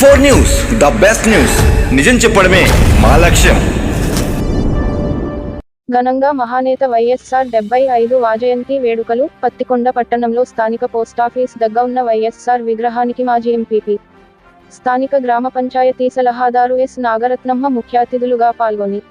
Four news the best news. నిజం చెప్పడమే మా లక్ష్యం. ఘనంగా మహానేత వైఎస్ఆర్ డెబ్బై ఐదు వాజయంతి వేడుకలు పత్తికొండ పట్టణంలో స్థానిక పోస్టాఫీస్ దగ్గర ఉన్న వైఎస్ఆర్ విగ్రహానికి మాజీ ఎంపీపీ. స్థానిక గ్రామ పంచాయతీ సలహాదారు ఎస్. నాగరత్నమ్మ ముఖ్య అతిథులుగా పాల్గొని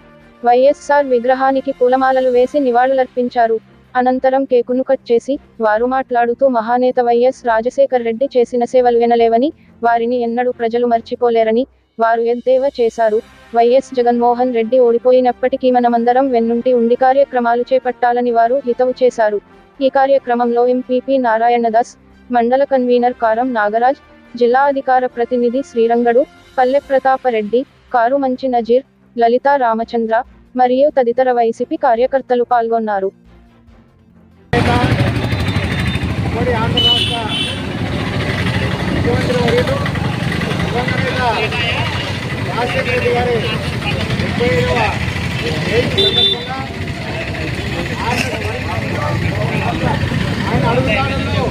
వైఎస్ఆర్ విగ్రహానికి పూలమాలలు వేసి నివాళులర్పించారు. అనంతరం కేకును కట్ చేసి వారు మాట్లాడుతూ మహానేత వైఎస్ రాజశేఖర్ రెడ్డి చేసిన సేవలు వినలేవని వారిని ఎన్నడూ ప్రజలు మర్చిపోలేరని వారు ఎద్దేవా చేశారు. వైఎస్ జగన్మోహన్ రెడ్డి ఓడిపోయినప్పటికీ మనమందరం వెన్నుంటి ఉండి కార్యక్రమాలు చేపట్టాలని వారు హితవు చేశారు. ఈ కార్యక్రమంలో ఎంపీపీ నారాయణదాస్ మండల కన్వీనర్ కారం నాగరాజ్ జిల్లా అధికార ప్రతినిధి శ్రీరంగడు పల్లె ప్రతాపరెడ్డి కారు మంచి నజీర్ లలితా రామచంద్ర మరియు తదితర వైసీపీ కార్యకర్తలు పాల్గొన్నారు. ఉమ్మడి ఆంధ్ర రాష్ట్ర ముఖ్యమంత్రి వర్యులు రాజశేఖర రెడ్డి గారి ముప్పై ఏడవ జయంతి సందర్భంగా ఆయన అడుగుతానంలో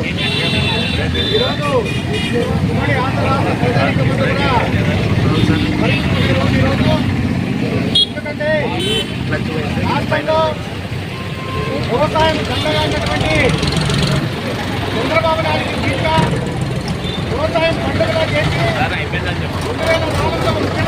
ఈరోజు ఉమ్మడి ఆంధ్ర రాష్ట్ర ప్రజానికి ముందుగా పరిస్థితులు ఈరోజు ఈరోజు ఎందుకంటే రాష్ట్రంలో వ్యవసాయం చల్లగా ఉన్నటువంటి వ్యవసాయం పండుగగా చేసి రెండు వేల నాలుగులో